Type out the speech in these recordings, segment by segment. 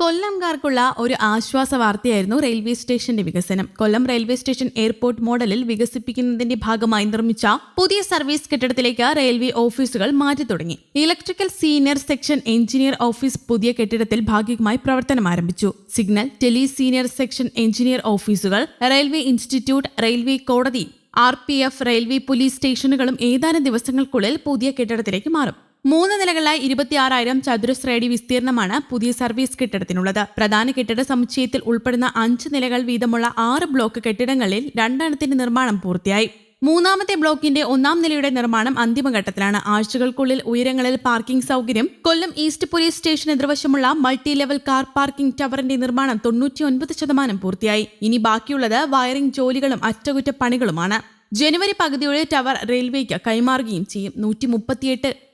കൊല്ലംകാർക്കുള്ള ഒരു ആശ്വാസ വാർത്തയായിരുന്നു റെയിൽവേ സ്റ്റേഷന്റെ വികസനം. കൊല്ലം റെയിൽവേ സ്റ്റേഷൻ എയർപോർട്ട് മോഡലിൽ വികസിപ്പിക്കുന്നതിന്റെ ഭാഗമായി നിർമ്മിച്ച പുതിയ സർവീസ് കെട്ടിടത്തിലേക്ക് റെയിൽവേ ഓഫീസുകൾ മാറ്റി തുടങ്ങി. Electrical senior section engineer office പുതിയ കെട്ടിടത്തിൽ ഭാഗികമായി പ്രവർത്തനം ആരംഭിച്ചു. Signal tele senior section engineer ഓഫീസുകൾ റെയിൽവേ ഇൻസ്റ്റിറ്റ്യൂട്ട് റെയിൽവേ കോടതി R P F railway police സ്റ്റേഷനുകളും ഏതാനും ദിവസങ്ങൾക്കുള്ളിൽ പുതിയ കെട്ടിടത്തിലേക്ക് മാറും. മൂന്ന് നിലകളായി ഇരുപത്തിയാറായിരം ചതുരശ്രയടി വിസ്തീർണമാണ് പുതിയ സർവീസ് കെട്ടിടത്തിനുള്ളത്. പ്രധാന കെട്ടിട സമുച്ചയത്തിൽ ഉൾപ്പെടുന്ന അഞ്ച് നിലകൾ വീതമുള്ള ആറ് ബ്ലോക്ക് കെട്ടിടങ്ങളിൽ രണ്ടെണ്ണത്തിന്റെ നിർമ്മാണം പൂർത്തിയായി. മൂന്നാമത്തെ ബ്ലോക്കിന്റെ ഒന്നാം നിലയുടെ നിർമ്മാണം അന്തിമഘട്ടത്തിലാണ്. ആഴ്ചകൾക്കുള്ളിൽ ഉയരങ്ങളിൽ പാർക്കിംഗ് സൗകര്യം കൊല്ലം ഈസ്റ്റ് പോലീസ് സ്റ്റേഷൻ എതിർവശമുള്ള മൾട്ടി ലെവൽ കാർ പാർക്കിംഗ് ടവറിന്റെ നിർമ്മാണം തൊണ്ണൂറ്റിയൊൻപത് ശതമാനം പൂർത്തിയായി. ഇനി ബാക്കിയുള്ളത് വയറിംഗ് ജോലികളും അറ്റകുറ്റപ്പണികളുമാണ്. ജനുവരി പകുതിയോടെ ടവർ റെയിൽവേക്ക് കൈമാറുകയും ചെയ്യും. നൂറ്റി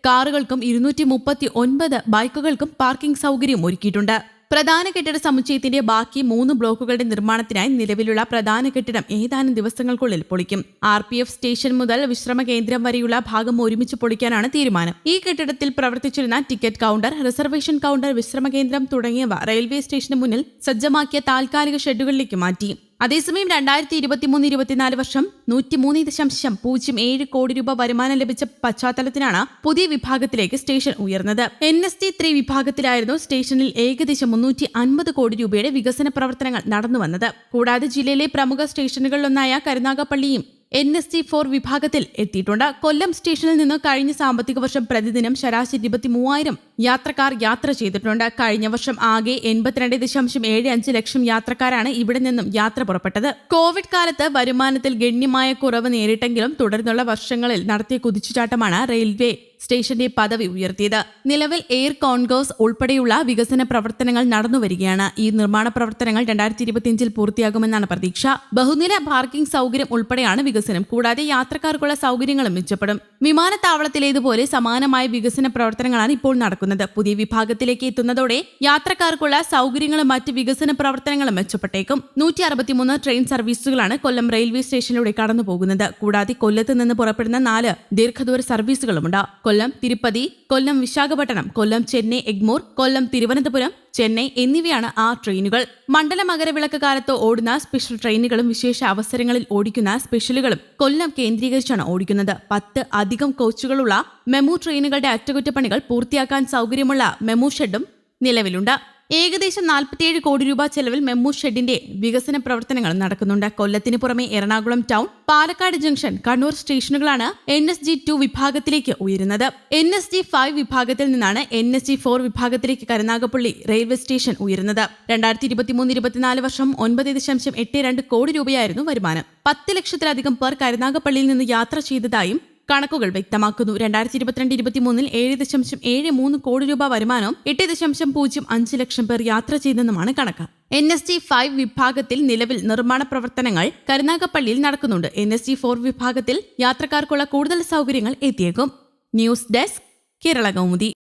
കാറുകൾക്കും ഇരുന്നൂറ്റി മുപ്പത്തി ഒൻപത് ബൈക്കുകൾക്കും പാർക്കിംഗ് സൗകര്യം ഒരുക്കിയിട്ടുണ്ട്. പ്രധാന കെട്ടിട സമുച്ചയത്തിന്റെ ബാക്കി മൂന്ന് ബ്ലോക്കുകളുടെ നിർമ്മാണത്തിനായി നിലവിലുള്ള പ്രധാന കെട്ടിടം ഏതാനും ദിവസങ്ങൾക്കുള്ളിൽ പൊളിക്കും. ആർ പി എഫ് സ്റ്റേഷൻ മുതൽ വിശ്രമ കേന്ദ്രം വരെയുള്ള ഭാഗം ഒരുമിച്ച് പൊളിക്കാനാണ് തീരുമാനം. ഈ കെട്ടിടത്തിൽ പ്രവർത്തിച്ചിരുന്ന ടിക്കറ്റ് കൗണ്ടർ റിസർവേഷൻ കൗണ്ടർ വിശ്രമ കേന്ദ്രം തുടങ്ങിയവ റെയിൽവേ സ്റ്റേഷന് മുന്നിൽ സജ്ജമാക്കിയ താൽക്കാലിക ഷെഡുകളിലേക്ക് മാറ്റി. അതേസമയം രണ്ടായിരത്തി ഇരുപത്തിമൂന്ന് ഇരുപത്തിനാല് വർഷം നൂറ്റിമൂന്ന് ദശാംശം പൂജ്യം ഏഴ് കോടി രൂപ വരുമാനം ലഭിച്ച പശ്ചാത്തലത്തിലാണ് പുതിയ വിഭാഗത്തിലേക്ക് സ്റ്റേഷൻ ഉയർന്നത്. എൻ എസ് ടി ത്രീ വിഭാഗത്തിലായിരുന്നു സ്റ്റേഷനിൽ ഏകദേശം മുന്നൂറ്റി അൻപത് കോടി രൂപയുടെ വികസന പ്രവർത്തനങ്ങൾ നടന്നുവന്നത്. കൂടാതെ ജില്ലയിലെ പ്രമുഖ സ്റ്റേഷനുകളിലൊന്നായ കരുനാഗപ്പള്ളിയും എൻ എസ് ടി ഫോർ വിഭാഗത്തിൽ എത്തിയിട്ടുണ്ട്. കൊല്ലം സ്റ്റേഷനിൽ നിന്ന് കഴിഞ്ഞ സാമ്പത്തിക വർഷം പ്രതിദിനം ശരാശരി ഇരുപത്തി മൂവായിരം യാത്രക്കാർ യാത്ര ചെയ്തിട്ടുണ്ട്. കഴിഞ്ഞ വർഷം ആകെ എൺപത്തിരണ്ട് ദശാംശം ഏഴ് അഞ്ച് ലക്ഷം യാത്രക്കാരാണ് ഇവിടെ നിന്നും യാത്ര പുറപ്പെട്ടത്. കോവിഡ് കാലത്ത് വരുമാനത്തിൽ ഗണ്യമായ കുറവ് നേരിട്ടെങ്കിലും തുടർന്നുള്ള വർഷങ്ങളിൽ നടത്തിയ കുതിച്ചുചാട്ടമാണ് റെയിൽവേ സ്റ്റേഷന്റെ പദവി ഉയർത്തിയത്. നിലവിൽ എയർ കോൺഗോസ് ഉൾപ്പെടെയുള്ള വികസന പ്രവർത്തനങ്ങൾ നടന്നുവരികയാണ് ഈ നിർമ്മാണ പ്രവർത്തനങ്ങൾ രണ്ടായിരത്തി ഇരുപത്തിയഞ്ചിൽ പൂർത്തിയാകുമെന്നാണ് പ്രതീക്ഷ. ബഹുനില പാർക്കിംഗ് സൗകര്യം ഉൾപ്പെടെയാണ് വികസനം. കൂടാതെ യാത്രക്കാർക്കുള്ള സൗകര്യങ്ങളും മെച്ചപ്പെടും. വിമാനത്താവളത്തിലേതുപോലെ സമാനമായ വികസന പ്രവർത്തനങ്ങളാണ് ഇപ്പോൾ നടക്കുന്നത്. പുതിയ വിഭാഗത്തിലേക്ക് എത്തുന്നതോടെ യാത്രക്കാർക്കുള്ള സൗകര്യങ്ങളും മറ്റ് വികസന പ്രവർത്തനങ്ങളും മെച്ചപ്പെട്ടേക്കും. നൂറ്റി അറുപത്തിമൂന്ന് ട്രെയിൻ സർവീസുകളാണ് കൊല്ലം റെയിൽവേ സ്റ്റേഷനിലൂടെ കടന്നുപോകുന്നത്. കൂടാതെ കൊല്ലത്ത് നിന്ന് പുറപ്പെടുന്ന നാല് ദീർഘദൂര സർവീസുകളുമുണ്ട്. കൊല്ലം തിരുപ്പതി കൊല്ലം വിശാഖപട്ടണം കൊല്ലം ചെന്നൈ എഗ്മൂർ കൊല്ലം തിരുവനന്തപുരം ചെന്നൈ എന്നിവയാണ് ആ ട്രെയിനുകൾ. മണ്ഡല മകരവിളക്ക് കാലത്ത് ഓടുന്ന സ്പെഷ്യൽ ട്രെയിനുകളും വിശേഷ അവസരങ്ങളിൽ ഓടിക്കുന്ന സ്പെഷ്യലുകളും കൊല്ലം കേന്ദ്രീകരിച്ചാണ് ഓടിക്കുന്നത്. പത്ത് അധികം കോച്ചുകളുള്ള മെമു ട്രെയിനുകളുടെ അറ്റകുറ്റപ്പണികൾ പൂർത്തിയാക്കാൻ സൗകര്യമുള്ള മെമു ഷെഡും നിലവിലുണ്ട്. ഏകദേശം നാൽപ്പത്തിയേഴ് കോടി രൂപ ചെലവിൽ മെമ്മു ഷെഡിന്റെ വികസന പ്രവർത്തനങ്ങൾ നടക്കുന്നുണ്ട്. കൊല്ലത്തിന് പുറമെ എറണാകുളം ടൗൺ പാലക്കാട് ജംഗ്ഷൻ കണ്ണൂർ സ്റ്റേഷനുകളാണ് എൻ എസ് ജി ടു വിഭാഗത്തിലേക്ക് ഉയരുന്നത്. എൻ എസ് ജി ഫൈവ് വിഭാഗത്തിൽ നിന്നാണ് എൻ എസ് ജി ഫോർ വിഭാഗത്തിലേക്ക് കരുനാഗപ്പള്ളി റെയിൽവേ സ്റ്റേഷൻ ഉയരുന്നത്. രണ്ടായിരത്തി ഇരുപത്തിമൂന്ന് ഇരുപത്തിനാല് വർഷം ഒൻപത് ദശാംശം എട്ട് രണ്ട് കോടി രൂപയായിരുന്നു വരുമാനം. പത്ത് ലക്ഷത്തിലധികം പേർ കരുനാഗപ്പള്ളിയിൽ നിന്ന് യാത്ര ചെയ്തതായും കണക്കുകൾ വ്യക്തമാക്കുന്നു. രണ്ടായിരത്തി ഇരുപത്തിരണ്ട് ഇരുപത്തിമൂന്നിൽ ഏഴ് ദശാംശം ഏഴ് മൂന്ന് കോടി രൂപ വരുമാനവും എട്ട് ദശാംശം പൂജ്യം അഞ്ച് ലക്ഷം പേർ യാത്ര ചെയ്തെന്നുമാണ് കണക്ക്. എൻ എസ് ടി ഫൈവ് വിഭാഗത്തിൽ നിലവിൽ നിർമ്മാണ പ്രവർത്തനങ്ങൾ കരുനാഗപ്പള്ളിയിൽ നടക്കുന്നുണ്ട്. എൻ എസ് ടി ഫോർ വിഭാഗത്തിൽ യാത്രക്കാർക്കുള്ള കൂടുതൽ സൗകര്യങ്ങൾ എത്തിയേക്കും. News desk Kerala Kaumudi.